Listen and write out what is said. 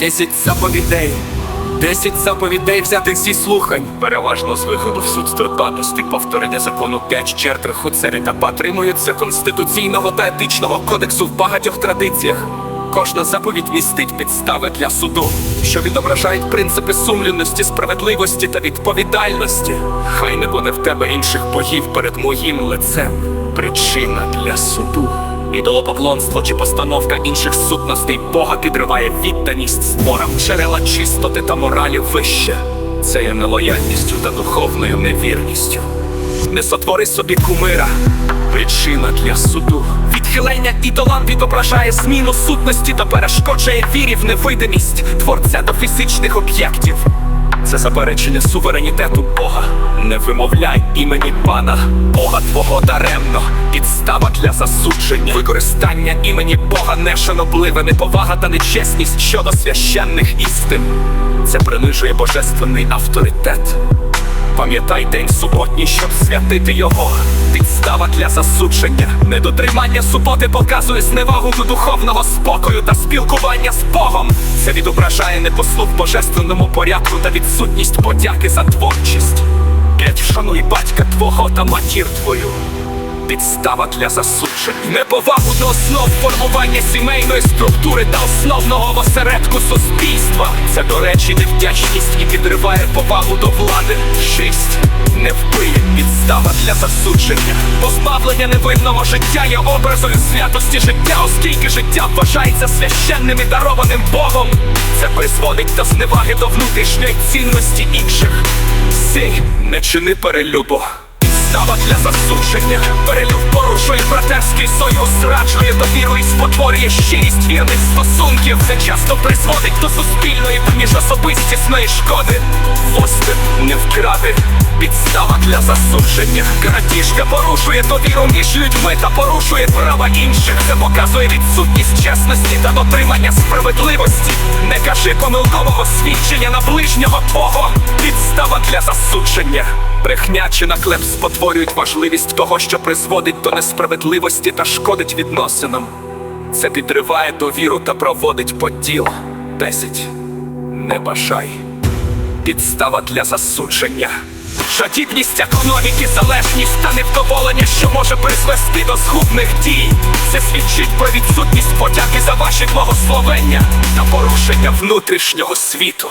Десять заповідей. Десять заповідей взятих зі слухань. Переважно з виходу в суд страдатності повторення закону п'ять черт рахуцери та дотримуються конституційного та етичного кодексу в багатьох традиціях. Кожна заповідь містить підстави для суду, що відображають принципи сумлінності, справедливості та відповідальності. Хай не буде в тебе інших богів перед моїм лицем. Причина для суду. Ідолопоклонство чи постановка інших сутностей Бога підриває відданість створам джерела чистоти та моралі вище. Це є нелояльністю та духовною невірністю. Не сотвори собі кумира. Причина для суду. Відхилення ідолам відображає зміну сутності та перешкоджує вірі в невидимість творця до фізичних об'єктів. Це заперечення суверенітету Бога. Не вимовляй імені пана, Бога твого даремно. Підстава для засудження, використання імені Бога нешанобливе, неповага та нечесність щодо священних істин. Це принижує божественний авторитет. Пам'ятай день суботній, щоб святити його. Підстава для засудження. Недотримання суботи показує зневагу до духовного спокою та спілкування з Богом. Це відображає непослух божественному порядку та відсутність подяки за творчість. П'ять вшануй батька твого та матір твою. Підстава для засудження. Неповагу до основ формування сімейної структури та основного осередку суспільства. Це, до речі, невдячність і підриває повагу до влади. Шість. Не вбиє підстава для засудження. Позбавлення невинного життя є образою святості життя, оскільки життя вважається священним і дарованим Богом. Це призводить до зневаги до внутрішньої цінності інших. Сій, не чини перелюбу. Підстава для засудження. Перелюб порушує братерський союз Зраджує довіру і спотворює щирість. Вірних стосунків Це часто призводить до суспільної міжособистісної шкоди Восьме не вкради. Підстава для засудження. Крадіжка порушує довіру між людьми та порушує права інших. Це показує відсутність чесності та дотримання справедливості. Не кажи помилкового свідчення на ближнього твого Підстава для засудження Брехня чи наклеп спотворюють важливість того, що призводить до несправедливості та шкодить відносинам. Це підриває довіру та проводить поділ. 10. Не бажай. Підстава для засудження. Жадібність економіки, залежність та невдоволення, що може призвести до згубних дій. Це свідчить про відсутність подяки за ваші благословення та порушення внутрішнього світу.